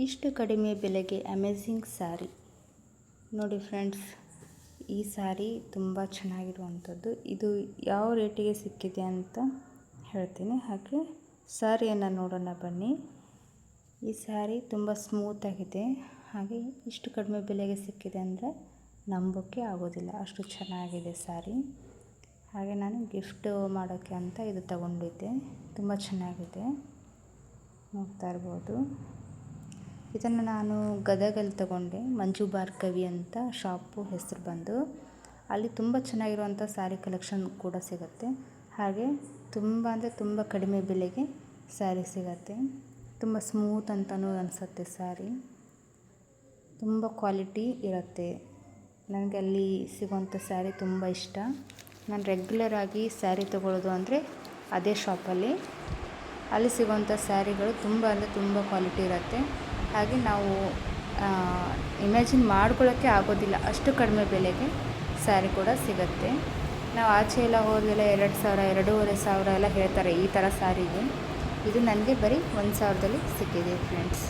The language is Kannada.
ಇಷ್ಟು ಕಡಿಮೆ ಬೆಲೆಗೆ ಅಮೇಝಿಂಗ್ ಸ್ಯಾರಿ ನೋಡಿ ಫ್ರೆಂಡ್ಸ್ ಈ ಸ್ಯಾರಿ ತುಂಬ ಚೆನ್ನಾಗಿರುವಂಥದ್ದು. ಇದು ಯಾವ ರೇಟಿಗೆ ಸಿಕ್ಕಿದೆ ಅಂತ ಹೇಳ್ತೀನಿ. ಹಾಗೆ ಸ್ಯಾರಿಯನ್ನು ನೋಡೋಣ ಬನ್ನಿ. ಈ ಸ್ಯಾರಿ ತುಂಬ ಸ್ಮೂತಾಗಿದೆ ಹಾಗೆ ಇಷ್ಟು ಕಡಿಮೆ ಬೆಲೆಗೆ ಸಿಕ್ಕಿದೆ ಅಂದರೆ ನಂಬೋಕ್ಕೆ ಆಗೋದಿಲ್ಲ. ಅಷ್ಟು ಚೆನ್ನಾಗಿದೆ ಸ್ಯಾರಿ ಹಾಗೆ ನಾನು ಗಿಫ್ಟ್ ಮಾಡೋಕ್ಕೆ ಅಂತ ಇದು ತಗೊಂಡಿದ್ದೆ. ತುಂಬ ಚೆನ್ನಾಗಿದೆ. ನೋಡ್ತಾ ಇರ್ಬೋದು. ಇದನ್ನು ನಾನು ಗದಗಲ್ಲಿ ತಗೊಂಡೆ, ಮಂಜು ಭಾರ್ಗವಿ ಅಂತ ಶಾಪು ಹೆಸರು ಬಂದು. ಅಲ್ಲಿ ತುಂಬ ಚೆನ್ನಾಗಿರುವಂಥ ಸ್ಯಾರಿ ಕಲೆಕ್ಷನ್ ಕೂಡ ಸಿಗುತ್ತೆ. ಹಾಗೆ ತುಂಬ ಅಂದರೆ ತುಂಬ ಕಡಿಮೆ ಬೆಲೆಗೆ ಸ್ಯಾರಿ ಸಿಗುತ್ತೆ. ತುಂಬ ಸ್ಮೂತ್ ಅಂತಲೂ ಅನಿಸುತ್ತೆ ಸ್ಯಾರಿ ತುಂಬ ಕ್ವಾಲಿಟಿ ಇರುತ್ತೆ. ನನಗೆ ಅಲ್ಲಿ ಸಿಗುವಂಥ ಸ್ಯಾರಿ ತುಂಬ ಇಷ್ಟ. ನಾನು ರೆಗ್ಯುಲರ್ ಆಗಿ ಸ್ಯಾರಿ ತೊಗೊಳ್ಳೋದು ಅಂದರೆ ಅದೇ ಶಾಪಲ್ಲಿ ಅಲ್ಲಿ. ಸಿಗುವಂಥ ಸ್ಯಾರಿಗಳು ತುಂಬ ಅಂದರೆ ತುಂಬ ಕ್ವಾಲಿಟಿ ಇರುತ್ತೆ. ಹಾಗೆ ನಾವು ಇಮ್ಯಾಜಿನ್ ಮಾಡ್ಕೊಳ್ಳೋಕ್ಕೆ ಆಗೋದಿಲ್ಲ. ಅಷ್ಟು ಕಡಿಮೆ ಬೆಲೆಗೆ ಸ್ಯಾರಿ ಕೂಡ ಸಿಗುತ್ತೆ. ನಾವು ಆಚೆ ಎಲ್ಲ ಹೋದೆಲ್ಲ ಎರಡು ಸಾವಿರ, ಎರಡೂವರೆ ಸಾವಿರ ಎಲ್ಲ ಹೇಳ್ತಾರೆ ಈ ಥರ ಸ್ಯಾರಿಗೆ ಇದು ನನಗೆ ಬರೀ ಒಂದು ಸಾವಿರದಲ್ಲಿ ಸಿಕ್ಕಿದೆ ಫ್ರೆಂಡ್ಸ್